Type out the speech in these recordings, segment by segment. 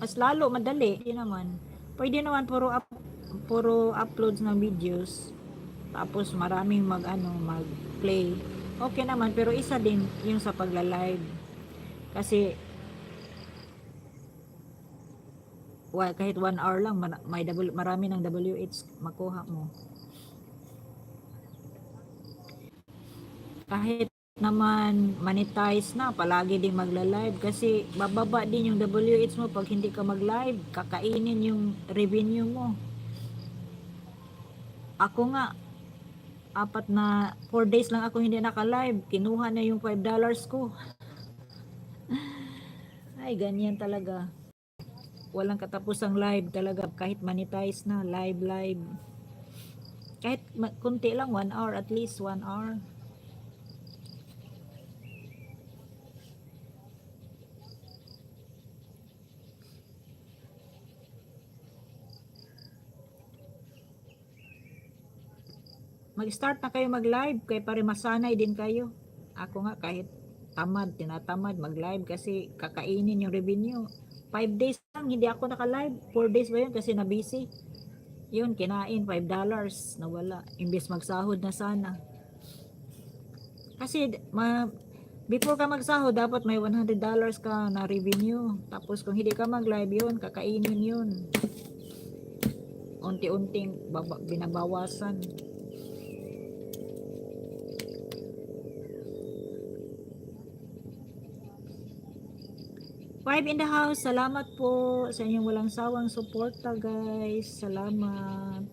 Mas lalo, madali. Hindi naman. Pwede naman puro, up, puro uploads ng videos. Tapos maraming mag, ano, mag-play. Okay naman, pero isa din yung sa pagla-live. Kasi, wa- kahit one hour lang, may double, marami ng WH makuha mo. Kahit naman monetize na, palagi ding magla-live kasi bababa din yung WH mo pag hindi ka mag-live, kakainin yung revenue mo. Ako nga, apat na 4 days lang ako hindi naka-live, kinuha na yung 5 dollars ko. Ay, ganyan talaga. Walang katapusang live talaga kahit monetize na, live live. Kahit kunti lang, 1 hour, at least 1 hour. Mag-start na kayo mag-live kay pare masanay din kayo. Ako nga kahit tamad, tinatamad mag-live kasi kakainin yung revenue. 5 days lang, hindi ako naka-live. 4 days ba yun kasi na-busy. Yun, kinain, 5 dollars, nawala. Imbes magsahod na sana. Kasi, ma, before ka magsahod, dapat may 100 dollars ka na revenue. Tapos kung hindi ka mag-live yun, kakainin yun. Unti-unting binabawasan. Five in the house. Salamat po sa inyong walang sawang suporta, guys. Salamat.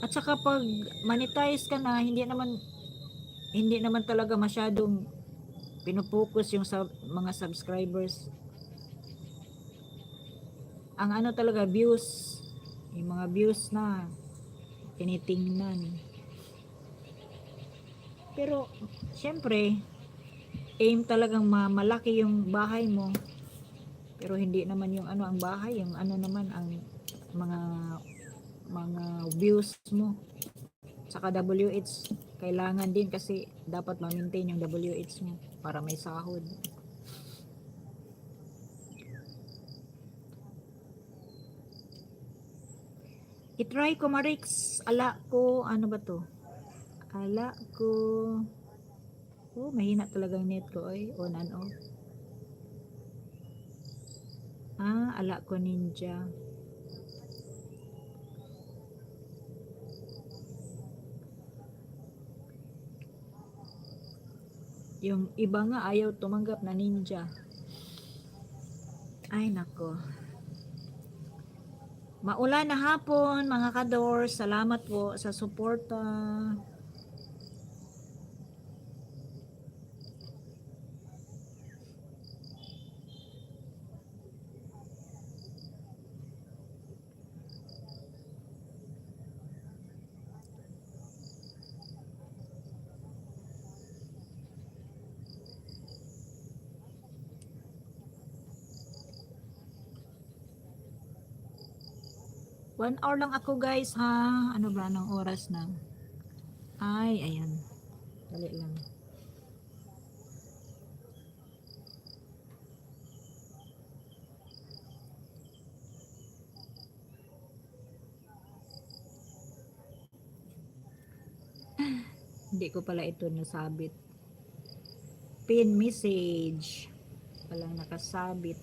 At saka pag monetize ka na, hindi naman hindi naman talaga masyadong pinupokus yung sa mga subscribers. Ang ano talaga views, yung mga views na tinitingnan. Pero, syempre, aim talagang ma- malaki yung bahay mo. Pero hindi naman yung ano ang bahay, yung ano naman ang mga mga views mo. Saka WH, kailangan din kasi dapat ma-maintain yung WH mo para may sahod. I-try ko Marix, ala ko, ano ba to? Ala ko. Oh, mahina talaga ang net ko ay on and off. Ah, ala ko ninja. Yung iba nga ayaw tumanggap na ninja. Ay nako. Maulan na hapon, mga kador. Salamat po sa suporta. One hour lang ako guys ha. Ano ba ng oras na? Ay, ayan. Dali lang. Hindi ko pala ito nasabit. Pin message. Walang nakasabit.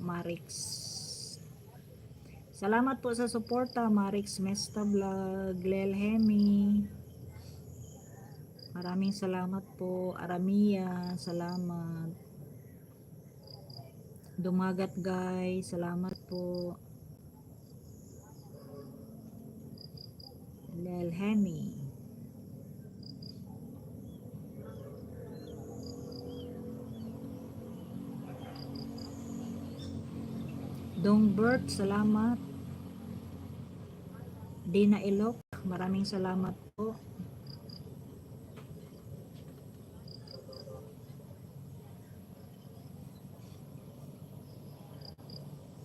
Marix. Salamat po sa suporta, Marix Mesta Vlog, Lel Hemi. Maraming salamat po, Aramia, salamat. Dumagat guys, salamat po. Lel Hemi. Dongbert, salamat. Dina Ilok, maraming salamat po.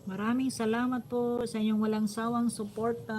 Maraming salamat po sa inyong walang sawang suporta.